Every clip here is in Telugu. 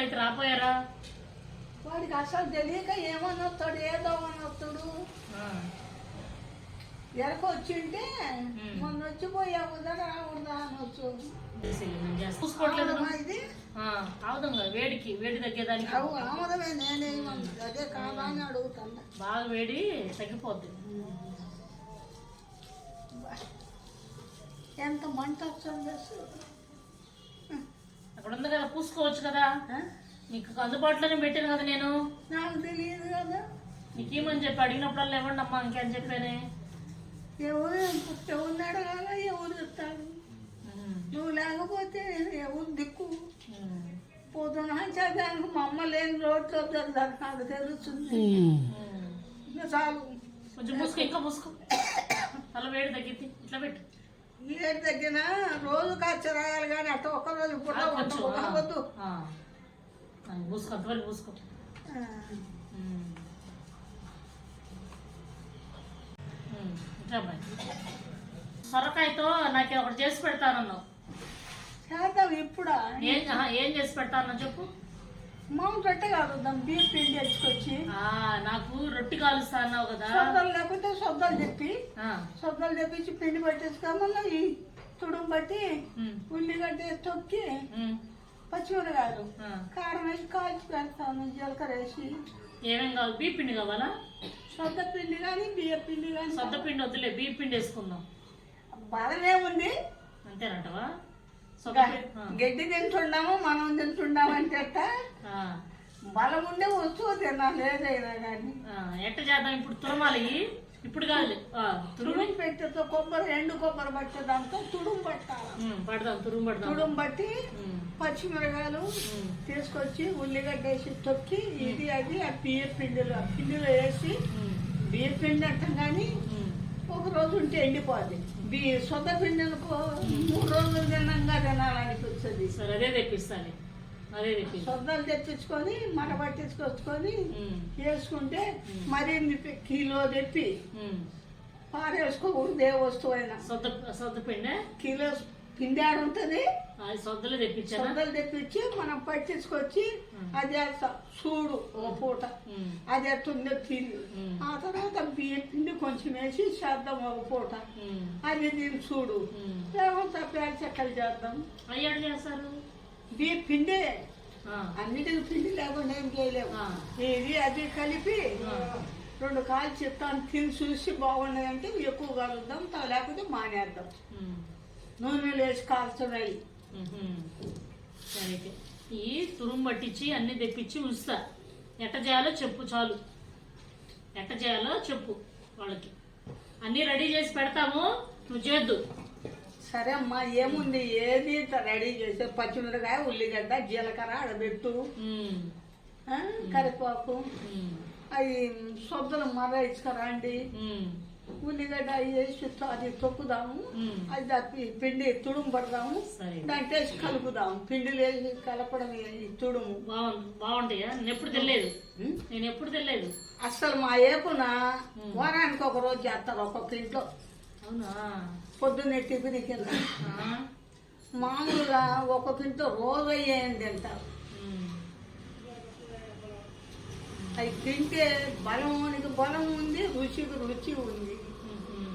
వాళ్ళు అయితే రాపోయారా? వాడికి అసలు తెలియక ఏమని వస్తాడు ఏదో అని వస్తాడు ఆ, ఎరకు వచ్చింటే. మొన్న వచ్చి పోయావుదా రావుదా అనొచ్చు. చేసేయి, నేను చేస్తా. చూసుకోవట్లేదు ఇది వేడికి వేడి తగ్గేదానికి. ఆమదమే నేనేమన్నా అదే కాదా అని అడుగుతాను బాగా వేడి తగ్గిపోద్ది. ఎంత మంట వస్తుంది. అక్కడ ఉంది కదా? పూసుకోవచ్చు కదా? నీకు అందుబాటులోనే పెట్టాను కదా నేను. నాకు తెలియదు కదా. నీకేమని చెప్పి అడిగినప్పుడల్లా ఇవ్వండి అమ్మా ఇంకేం చెప్పానే. ఎవరు ఎవరినాడు కదా ఎవరు చెప్తాడు ఉమ్, నువ్వు లేకపోతే ఎవరు దిక్కు? పొద్దున చదివాను మా అమ్మ లేని రోడ్లో జరుగుతారు నాకు తెలుస్తుంది. చాలు. కొంచెం మూసుకో ఇంకా మూసుకో. తల వేడి తగ్గిద్ది. ఇట్లా పెట్టు. ఏడు తగ్గిన రోజు కాచి రాయాలి కానీ అట్ట ఒక్క రోజు ఆ, పుట్ట వద్దు అంతవరకు ఇట్లా అబ్బాయి సొరకాయతో నాకు ఒకటి చేసి పెడతానన్నావు. చేద్దాం ఇప్పుడా? ఏం చేసి పెడతానో చెప్పు. మామూలు రొట్టె కాదు దాన్ని బియ్యం పిండి తెచ్చుకొచ్చి రొట్టి కాలుస్తా అన్నావు కదా. సొద్దలు లేకపోతే సొద్దలు చెప్పి సొద్దలు తెప్పించి పిండి పట్టేసుకోమన్నా ఈ తుడుము బట్టి ఉమ్, ఉల్లిగడ్డ తొక్కి పచ్చిమిరకాయలు. కారం వేసి కాల్చి పెడతాను జీలకర్ర వేసి. ఏమేం కావాలి? బియ్య పిండి కావాలా? సొద్ద పిండి కానీ బియ్య పిండి కానీ. సొద్ద పిండి వద్దులే బియ్య పిండి వేసుకుందాం. బలమే ఉంది. అంతేనంటవా? గడ్డి తింటున్నాము మనం తింటున్నాము అంటే బలం ఉండే వస్తువు తినాలి ఏదైనా కానీ. ఎట్ట చేద్దాం? ఇప్పుడు తురమాలి. ఇప్పుడు కాదు. తురుము. పెట్టేతో కొబ్బరి ఎండు కొబ్బరి పట్టేదాంతో తుడుము పట్టాలి. పడదాం తురుము పడదాం. తుడుము ఉమ్, పచ్చిమిరకాయలు తీసుకొచ్చి ఉల్లిగడ్డ వేసి తొక్కి ఇది అది ఆ బియ్య పిండిలో ఆ పిండిలో వేసి బియ్య పిండి అంటాం కానీ. ఒక రోజు ఉంటే ఎండిపోద్ది. బియ్య సొంత పిండిలకు మూడు రోజులు తినంగా తినాలనిపిస్తుంది. సరే అదే తెప్పిస్తాను సొద్దలు తెప్పించుకొని మన పట్టించుకొచ్చుకొని వేసుకుంటే మరి కిలో తెప్పి. పారేసుకోకూడదు ఏ వస్తువు అయినా సొద్ద సొద్ద పిండి? కిలో పిండి ఆడ ఉంటుంది. అది సొద్దలు తెప్పించానా? సొద్దలు తెప్పించి మనం పట్టించుకొచ్చి అది వేస్తాం చూడు ఓ పూట. అది ఎట్టుందో తిని. ఆ తర్వాత బియ్య పిండి కొంచెం వేసి చేద్దాం ఒక పూట. అది దీన్ని చూడు. లేకపోతే పేరు చెక్కలు చేద్దాం. అయ్యాడు చేస్తారు పిండి. అన్నిటికి పిండి లేకుండా ఏం చేయలేము. ఇది అది కలిపి. రెండు కాలు చెప్తాను తిని చూసి బాగున్నాయంటే ఎక్కువ కలుద్దాం తా- లేకపోతే మానేద్దాం. నూనెలు వేసి కాల్చున్నాయి. సరే ఈ తురుము పట్టించి అన్ని తెప్పించి ఉంచుతా. ఎట్ట చేయాలో చెప్పు చాలు. ఎట్ట చేయాలో చెప్పు వాళ్ళకి. అన్నీ రెడీ చేసి పెడతాము. నువ్వు చేద్దు. సరే అమ్మా ఏముంది? ఏది రెడీ చేసే పచ్చిమిరకాయ ఉల్లిగడ్డ జీలకర్ర ఆ, కరివేపాకు. అవి సొద్దలు ఇచ్చుకరండి ఉమ్, ఉల్లిగడ్డ అవి వేసి అది తొక్కుదాము. అది పిండి తుడుము పడదాము. దాంట్లో వేసి కలుపుదాము. పిండిలు వేసి కలపడం తుడుము. బాగుంది బాగుంటాయా? నేను ఎప్పుడు తెలియదు? నేను ఎప్పుడు తెలియదు అసలు మా ఏపున వారానికి ఒక రోజు చేస్తారు ఒక్కొక్క ఇంట్లో. పొద్దున్నే టిఫిన్ కింద ఆ, మామూలుగా ఒక్కొక్క ఇంట్లో రోజు అయ్యేది తింటారు అవి తింటే బలానికి బలం ఉంది రుచికి రుచి ఉంది. ఉహుం.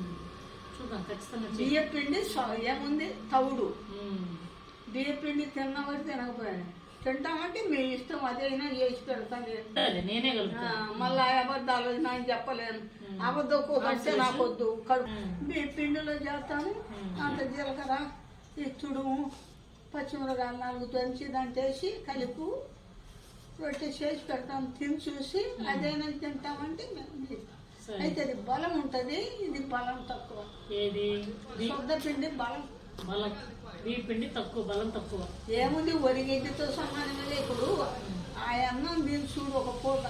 చూద్దాం ఖచ్చితంగా చెయ్యి. బియ్య పిండి స- ఏముంది? తవుడు. ఉమ్, బియ్య పిండి తిన్నవాడు తినకపోయాను. తింటామంటే మీ ఇష్టం అదైనా చేసి పెడతాను అదే, నేనే మళ్ళా అబద్ధాలు నేను చెప్పలేను. అబద్ధం వస్తే నాకు వద్దు. పిండిలో చేస్తాను ఉమ్. అంత జీలకర్ర తుడుము పచ్చిమిరకాయలు నాలుగు దంచి దాంట్లో వేసి కలిపు రొట్టె చేసి పెడతాను తిని చూసి అదైనా తింటామంటే మేము అయితే అది బలం ఉంటుంది. ఇది బలం తక్కువ. ఏది? శుద్ధ పిండి బలం. బలం. బియ్య పిండి తక్కువ బలం తక్కువ. ఏముంది ఒరిగిడ్డితో సమానమే ఇప్పుడు ఆ అన్నం దీని చూడు ఒక పూట.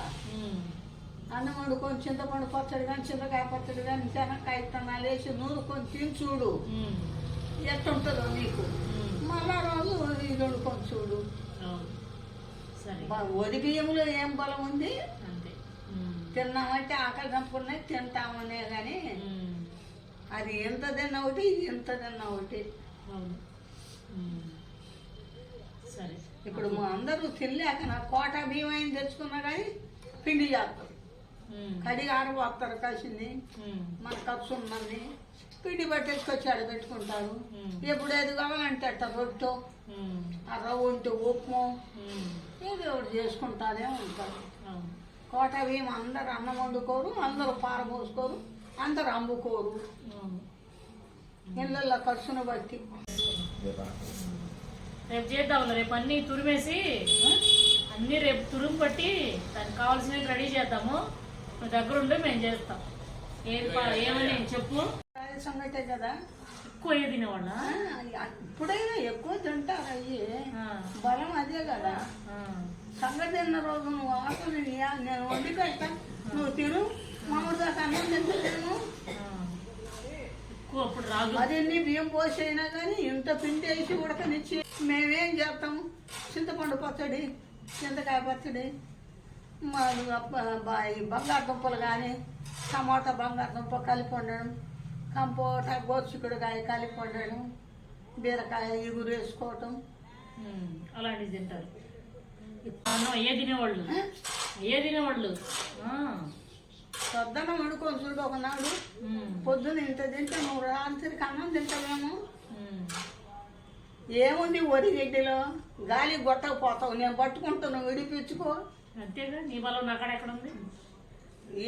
అన్నం వండుకొని చింతపండు పచ్చడి కానీ చింతకాయ పచ్చడి కానీ శనక్కాయ విత్తనాలు వేసి నూరుకొని తిని చూడు. ఎట్టుంటుందో నీకు. మళ్ళా రోజు ఇది వండుకొని చూడు. వరి బియ్యంలో ఏం బలం ఉంది? తిన్నామంటే ఆకలి చంపుకున్నాయి తింటామనే కానీ అది ఎంత తిన్నా ఒకటి ఇది ఎంత తిన్నా ఒకటి. సరే. ఇప్పుడు మా అందరూ తినలేక నా కోట అయిన తెచ్చుకున్నా కానీ పిండి చేస్తారు. కడిగి ఆడబోస్తారు కాసింది మన ఖర్చు ఉందని పిండి పట్టేసుకొచ్చి ఆడ పెట్టుకుంటారు. ఎప్పుడు ఏది కావాలంటే అట్ట రొట్టె ఆ రవ్వ ఉంటే ఉప్మా ఉమ్, ఏదో ఒకటి చేసుకుంటానే ఉంటారు. కోట బియ్యం అందరు అన్నం వండుకోరు అందరూ పారపోసుకోరు అందరు అమ్ముకోరు. ఇళ్ళల్లో ఖర్చును బట్టి. రేపు చేద్దాం రేపు అన్ని తురిమేసి? అన్ని రేపు తురుము పట్టి దానికి కావాల్సినవి రెడీ చేద్దాము. మీ దగ్గర ఉండి మేము చేస్తాం. ఏది ఏమని చెప్పు? సంగతే కదా. ఎక్కువ ఏ తినేవాళ్ళ? ఇప్పుడైనా ఎక్కువ తింటారు అయ్యి? బలం అదే కదా. సంగతి తిన్న రోజు నువ్వు ఆకలి నీ- నేను వండి పెడతా. నువ్వు తిను. మామూలుగా అన్నం తింటలేను ఎక్కువ అప్పుడు అదన్నీ బియ్యం పోసి అయినా కానీ ఇంత పిండి వేసి ఉడకనిచ్చి మేమేం చేస్తాము చింతపండు పచ్చడి చింతకాయ పచ్చడి బంగాళదుంపలు కానీ టమాటా బంగాళదుంప కలిపి వండడం కంపోట గోరుచిక్కుడుకాయ కలిపి వండడం బీరకాయ ఇగురు వేసుకోవటం. అలాంటివి తింటారు. అన్నం ఏ తినేవాళ్ళు. ఏ తినేవాళ్ళు. ఆ, పొద్దున వండుకొని చూడు ఒకనాడు ఉమ్, పొద్దున ఇంత తింటే నువ్వు రాత్రికి అన్నం తింటావేమో ఉమ్, ఏముంది ఒరిగడ్డిలో గాలి కొట్టకపోతావు నేను పట్టుకుంటాను విడిపించుకో. అంతేగా నీ బలం అక్కడెక్కడ ఉంది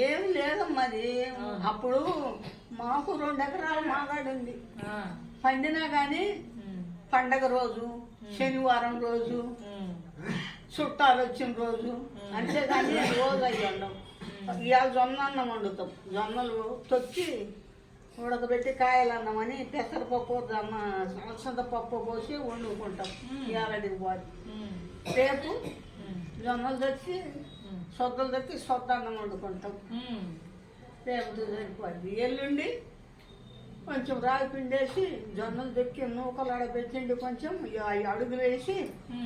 ఏం లేదమ్మది అప్పుడు మాకు రెండు ఎకరాల మాగాడు ఉంది. పండినా కానీ పండగ రోజు శనివారం రోజు చుట్టాలు వచ్చిన రోజు అంతేగాని రోజు అయ్యి ఇవాళ జొన్న అన్నం వండుతాం. జొన్నలు తొక్కి ఉడకబెట్టి కాయలు అన్నమని పెసరపప్పు జొన్న అలసంద పప్పు పోసి వండుకుంటాం. ఇవాళకి పోయి రేపు జొన్నలు తెచ్చి సొద్దలు తెచ్చి సొద్ద అన్నం వండుకుంటాం రేపు సరిపోద్ది ఎల్లుండి కొంచెం రాగి పిండేసి జొన్నలు తెక్కి నూకలు ఆడబెట్టిండి కొంచెం అడుగులు వేసి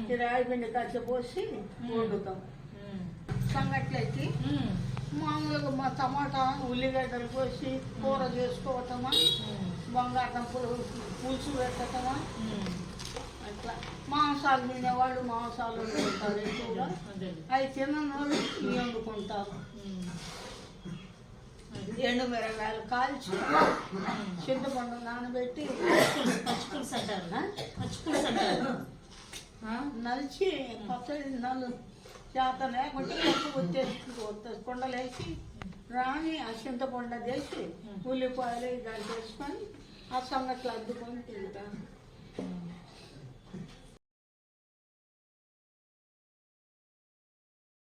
ఈ రాగి పిండి కచ్చ పోసి వండుతాం. ఉమ్, మామూలుగా మా టమాటా ఉల్లిగడ్డలు పోసి కూర చేసుకోవటమా? బంగాళదుంపలు పులుసు పెట్టటమా? అట్లా. మాంసాలు తినేవాళ్ళు మాంసాలు వండుకుంటారు ఎక్కువగా. అవి తినని వాళ్ళు ఇవి వండుకుంటారు. ఎండు మిరగాయలు కాల్చి చింతపండు నానబెట్టి పులుసు, పచ్చి పులుసు అంటారు. ఆ? పచ్చి పులుసు అంటారు? నలిచి పచ్చడి నలు చేత లేకుంటే వచ్చేసి కొండలేసి రాని ఆ చింతపండు చేసి ఉల్లిపాయలు దాన్ని చేసుకొని ఆ సంగట్లు అద్దుకొని తింటాను